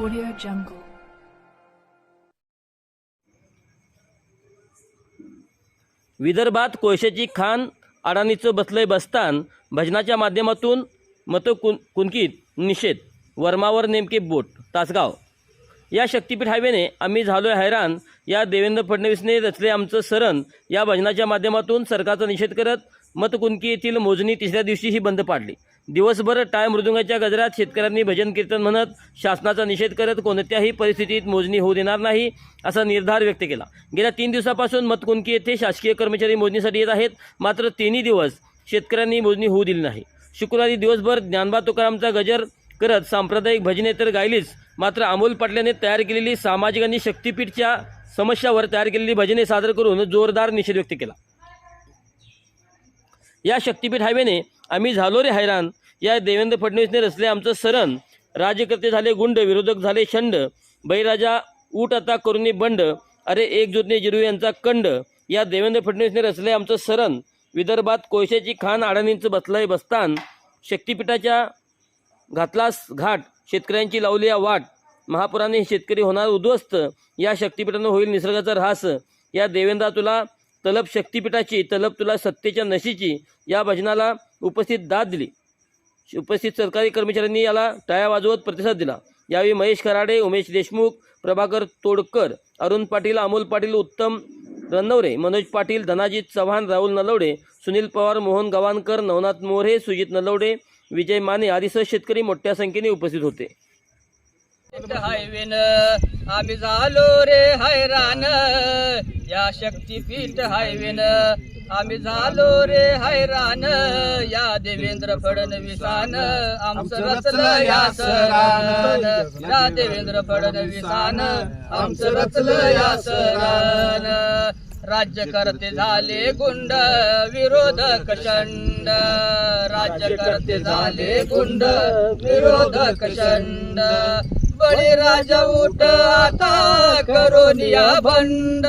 Audio Jungle. विदर्भात कोळशाची खान अडाणीचं बसलंय बसतान भजनाच्या माध्यमातून मत कुन कुंकित निषेध. वर्मावर नेमके बोट. तासगाव. या शक्तीपीठ हायवेने आम्ही झालोय हैराण. या देवेंद्र फडणवीसने रचले आमचं सरण. या भजनाच्या माध्यमातून सरकारचा निषेध करत मतकुंकी येथील मोजणी तिसऱ्या दिवशीही बंद पाडली. दिवसभर टाळ मृदुंगाच्या गजरात शेतकऱ्यांनी भजन कीर्तन म्हणत शासनाचा निषेध करत कोणत्याही परिस्थितीत मोजणी होऊ देणार नाही असा निर्धार व्यक्त केला. गेल्या तीन दिवसापासून मतकुंकी येथे शासकीय कर्मचारी मोजणीसाठी येत आहेत. मात्र तिन्ही दिवस शेतकऱ्यांनी मोजणी होऊ दिली नाही. शुक्रवारी दिवसभर ज्ञानबा तुकारामचा गजर करत सांप्रदायिक भजने तर गायलीच मात्र अमोल पाटल्याने तयार केलेली सामाजिक आणि शक्तीपीठच्या समस्यावर तयार केलेली भजने सादर करून जोरदार निषेध व्यक्त केला. या शक्तीपीठ हायवेने आम्ही झालो रे हैराण. या देवेंद्र फडणवीसने रचले आमचं सरण. राज्यकर्ते झाले गुंड विरोधक झाले शंड. बैराजा ऊट आता करुणी बंड. अरे एकजूटने जिरू यांचा कंड. या देवेंद्र फडणवीसने रचले आमचं सरण. विदर्भात कोळशाची खान अडाणींचं बसलंय बसतान. शक्तीपीठाच्या घातलास घाट. शेतकऱ्यांची लावली वाट. महापुराने शेतकरी होणार उद्ध्वस्त. या शक्तीपीठानं होईल निसर्गाचा ऱ्हास. या देवेंद्रा तुला तलब शक्तीपीठाची तलब तुला सत्तेच्या नशीची या भजनाला उपस्थित दाद दिली. उपस्थित सरकारी कर्मचाऱ्यांनी याला टाळ्या वाजवत प्रतिसाद दिला. यावेळी महेश खराडे उमेश देशमुख प्रभाकर तोडकर अरुण पाटील अमोल पाटील उत्तम रनवरे मनोज पाटील धनाजित चव्हाण राहुल नलवडे सुनील पवार मोहन गवानकर नवनाथ मोरे सुजित नलवडे विजय माने आदीसह शेतकरी मोठ्या संख्येने उपस्थित होते. हायवेन आम्ही झालो रे हैराण या शक्तीपीठ हायवेन आम्ही झालो रे हैराण या देवेंद्र फडणवीसान आमचं रचलं या सरान. या देवेंद्र फडणवीसान आमचं रचलं या सरान. राज्यकर्ते झाले गुंड विरोधक शंड. राज्यकर्ते झाले गुंड विरोधक शंड. बळीराजा उठ आता करोनिया भंड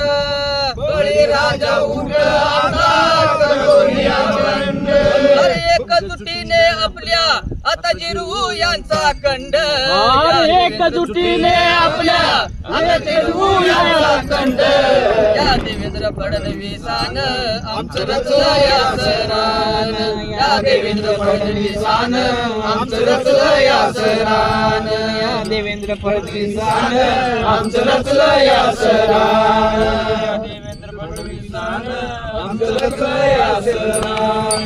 अरे एकजुटीने आपल्या आता जिरू यांचा कंड एकजुटीने आपल्या आता जिरू यांचा कंड या देवेंद्र फडणवीसान आमचं रचलं या देवेंद्र फडणवीसान आमचं रचलं या देवेंद्र फडणवीसान आमचं रचलं देवेंद्र